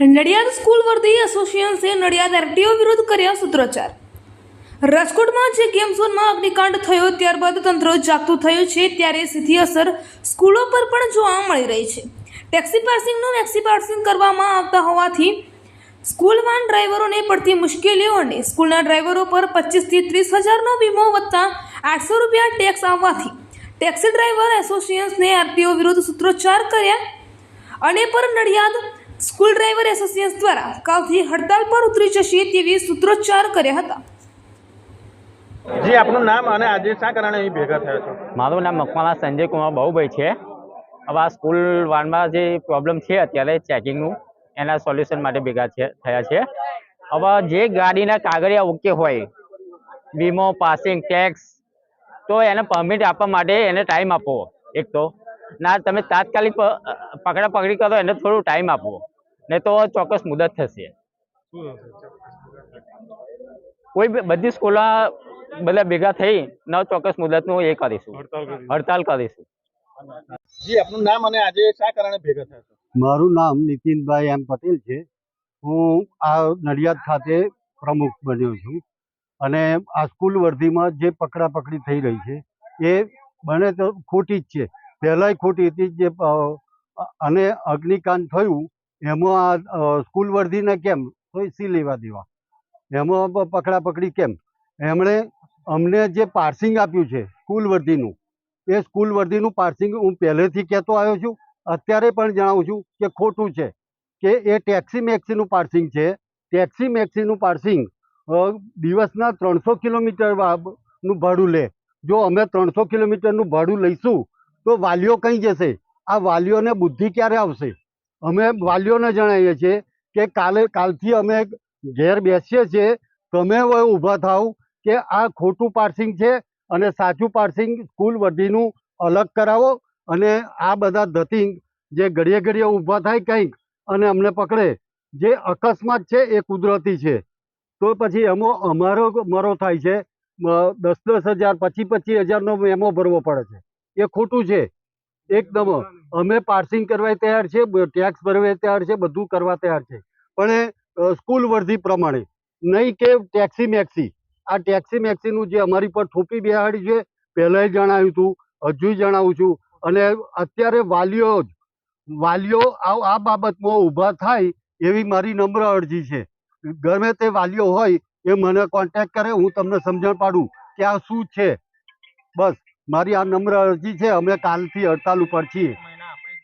Nadiad school વર્ધી એસોસિએશને Nadiad RTO વિરુદ્ધ કર્યા સૂત્રોચ્ચાર. રાજકોટમાં જે ગેમ ઝોનમાં અગ્નિકાંડ થયો, ત્યારબાદ તંત્ર જાગતું થયું છે, ત્યારે સીધી અસર સ્કૂલો પર પણ જોવા મળી રહી છે. ટેક્સી પાર્સિંગનું મેક્સી પાર્સિંગ કરવામાં આવતા હોવાથી સ્કૂલ વાન ડ્રાઈવરોને પડતી મુશ્કેલીઓ અને સ્કૂલના ડ્રાઈવરો પર પચીસથી ત્રીસ હજારનો વીમો વત્તા આઠસો રૂપિયા ટેક્સ આવવાથી ટેક્સી ડ્રાઈવર એસોસિએશને આરટીઓ વિરુદ્ધ સૂત્રોચ્ચાર કર્યા. અને પર નડિયાદ સ્કૂલ ડ્રાઈવર એસોસિએશન દ્વારા કાલથી હડતાલ પર ઉતરી જશે તેવી સૂત્રોચ્ચાર કર્યા હતા. જી આપનું નામ અને આજે શા કારણે અહીં ભેગા થયા છો? મારું નામ મકવાલા સંજય કુમાર બહુભાઈ છે. હવે આ સ્કૂલ વાનમાં જે પ્રોબ્લેમ છે અત્યારે ચેકિંગનું એના સોલ્યુશન માટે ભેગા છે થયા છે. હવે જે ગાડીના કાગળિયા ઓકે હોય વીમો પાસિંગ ટેક્સ તો એને પરમિટ આપવા માટે એને ટાઈમ આપવો એક તો. ના તમે તાત્કાલિક પકડા પકડી કરો એને થોડું ટાઈમ આપો. નહીં તો ચોક્કસ મુદત થશે. કોઈ બી- બધી સ્કૂલો બધા ભેગા થઈ નવ ચોક્કસ મુદતનું એ કરીશું. હડતાલ કરીશું. જી આપનું નામ અને આજે શા કારણે ભેગા થયા મારું નામ નીતિનભાઈ એમ પટેલ છે. હું આ નડિયાદ ખાતે પ્રમુખ બન્યો છું. અને આ સ્કૂલ વર્ધીમાં જે પકડાપકડી થઈ રહી છે એ બને તો ખોટી જ છે. પહેલાંય ખોટી હતી જે અને અગ્નિકાંડ થયું, એમાં આ સ્કૂલ વર્ધીને કેમ? તો સી લેવા દેવા. એમાં પકડા પકડાપકડી કેમ? એમણે અમને જે પાર્સિંગ આપ્યું છે, સ્કૂલ વર્ધીનું, એ સ્કૂલ વર્ધીનું પાર્સિંગ હું પહેલેથી કહેતો આવ્યો છું. અત્યારે પણ જણાવું છું કે ખોટું છે કે એ ટેક્સી મેક્સીનું પાર્સિંગ છે. ટેક્સી મેક્સીનું પાર્સિંગ દિવસના ત્રણસો કિલોમીટરનું ભાડું લે. જો અમે ત્રણસો કિલોમીટરનું ભાડું લઈશું તો વાલીઓ કઈ જશે? આ વાલીઓને બુદ્ધિ ક્યારે આવશે? અમે વાલીઓને જણાવીએ છીએ કે કાલે, કાલથી અમે ઘેર બેસીએ છીએ. તમે હવે ઊભા થાવ કે આ ખોટું પાર્સિંગ છે અને સાચું પાર્સિંગ સ્કૂલ વર્ધીનું અલગ કરાવો અને આ બધા ધતિંગ જે ઘડીએ ઘડીએ ઊભા થાય કંઈક અને અમને પકડે. જે અકસ્માત છે એ કુદરતી છે. તો પછી એમાં, અમારો મરો થાય છે દસ દસ હજાર, પચીસ પચીસ હજારનો મેમો ભરવો પડે છે. એ ખોટું છે. એકદમ અમે પાર્સિંગ કરવા તૈયાર છે ટેક્સ ભરવા તૈયાર છે, બધું કરવા તૈયાર છે. પણ સ્કૂલ વર્ધી પ્રમાણે. નહીં કે ટેક્સી મેક્સી. આ ટેક્સી મેક્સીનું જે અમારી પર થોપી બેહાડી છે, પહેલાંય જણાવ્યું હતું હજુ જણાવું છું. અને અત્યારે વાલીઓ વાલીઓ આ બાબતમાં ઊભા થાય એવી મારી નમ્ર અરજી છે. ગમે તે વાલીઓ હોય એ મને કોન્ટેક્ટ કરે, હું તમને સમજણ પાડું કે આ શું છે. બસ. મારી આ નમ્ર અરજી છે અમે કાલથી હડતાલ ઉપર છીએ.